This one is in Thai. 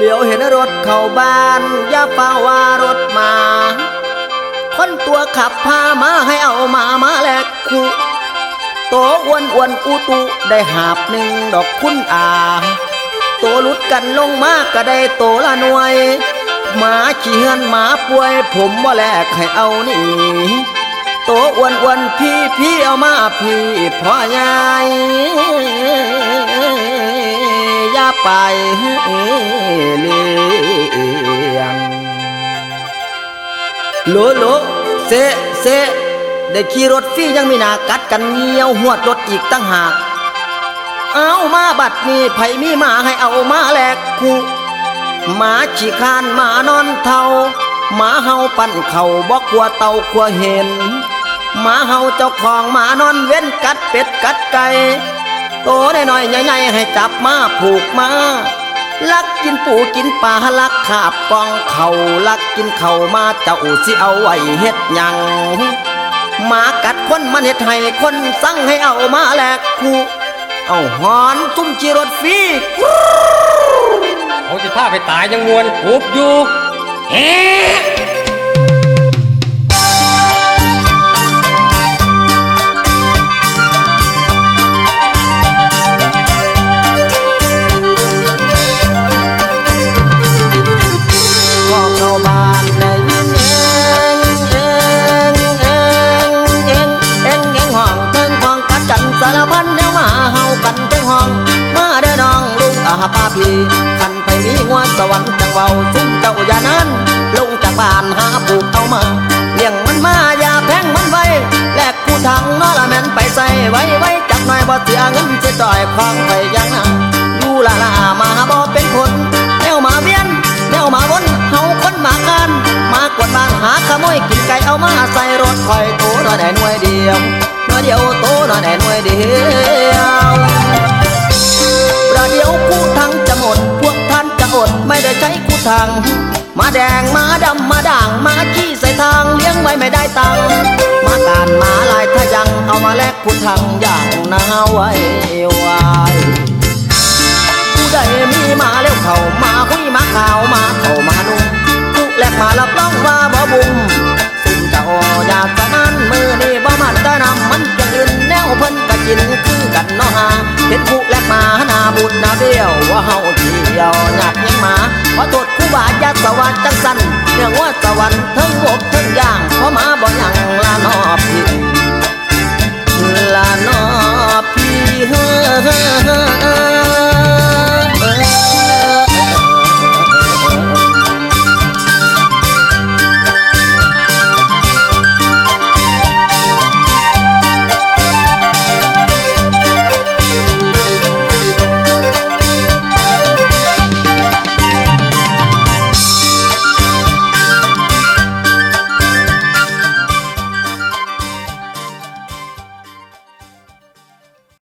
เหลียวเห็นรถเข้าบ้านอย่าเฝ้าว่ารถมา คนตัวขับพามาให้เอามามาแลกคู่โตอ้วนอ้วนอุตุได้หาบหนึ่งดอกคุณอาโตลุดกันลงมาก็ได้โตละหน่วยหมาขี้เหือนหมาป่วย ผมว่าแลกให้เอานี่โตอ้วนอ้วนพี่พี่เอามาพี่พ่อยายอย่าไป เลี้ยงโหลโหลเซเซได้ขี่รถฟรียังมีนากัดกันเงียวหวดรถอีกตั้งหาก เอามาบัดนี้ไผมีมาให้เอามาแลกคู่หมาฉีคานหมานอนเทาหมาเฮาปั่นเข่าบอกกลัวเต่ากลัวเห็นหมาเฮาเจ้าของหมานอนเว้นกัดเป็ดกัดไก่โตได้หน่อยใหญ่ๆให้จับมาผูกมา ลักกินปูกินปลาลักขาบกองเขาลักกินเขามาเจ้าสิเอาไว้เฮ็ดยังหมากัดคนมันเฮ็ดให้คนสั่งให้เอามาแลกคู่เอาหอนตุ้มจีรถฟรีเขาสิพาไปตายยังมวนหุบอยู่เฮ้ แนวมาเฮากันเทิงห้อง มาเด้อน้องลุงอาป้าพี่ขันไปมีหัวสวรรค์จังเบาซุ้มเจ้าอย่านั้น ลงจากบ้านหาปลูกเอามาเลี้ยงมันมาอย่าแพงมันไว้แลกผู้ทางนอละแม่นไปใส่ไว้ไว้จักหน่อยบ่เสียเงินเสียจ่อยควางไปยังนะอยู่ละละมาบ่เป็นคนแนวมาเวียนแนวมาวนเฮาคนมากันมากวดบ้านหาขโมยกินไก่เอามาใส่รถคอยโตหน่อได้หน่วยเดียว เดียวโตน่อยได้หน่วยเดียวประเดี๋ยวคู่ทางจะหมด พวกท่านจะอดไม่ได้ใช้คู่ทาง มาแดงมาดำมาด่างมาขี้ใส่ทางเลี้ยงไว้ไม่ได้ตังมาการมาลายถ้ายังเอามาแลกคู่ทางอย่างนาไว้ เดียวว่าเฮาเที่ยวหยัดยังมาขอโทษผู้บาญาสวรรค์จังสันเนื่องว่าสวรรค์ทั้งบกทั้งย่างเพราะมาบ่